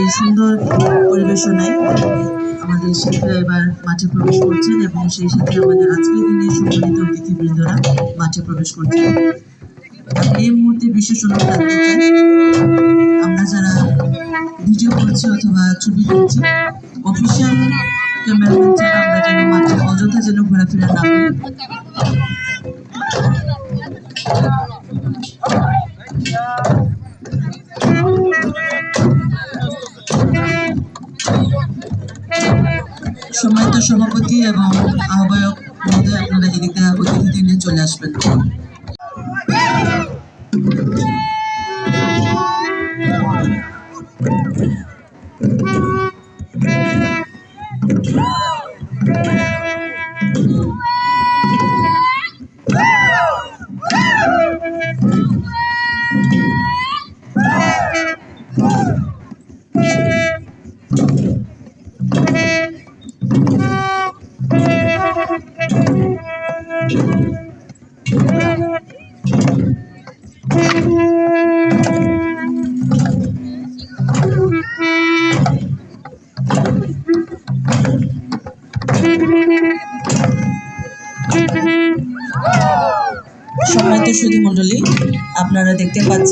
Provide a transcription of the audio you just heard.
এই সুন্দর পরিবেশনায় আমাদের শিল্পীরা এবার মাঠে প্রবেশ করছেন এবং সেই সাথে আমাদের আজকের দিনে সম্মানিত অতিথিবৃন্দরা মাঠে প্রবেশ করছেন। এই মুহূর্তে বিশেষ অনুরোধ আমরা যারা ভিডিও করছি অথবা ছবি তুলছি অফিসিয়াল ক্যামেরাম্যান ছাড়া আমরা যেন মাঠে অযথা যেন ঘোরাফেরা না করি। সম্মানিত সভাপতি এবং আহ্বায়ক মহোদয় আপনারা এদিকে অতিথি নিয়ে চলে আসবেন। সম্মানিত সুধী মণ্ডলী আপনারা দেখতে পাচ্ছেন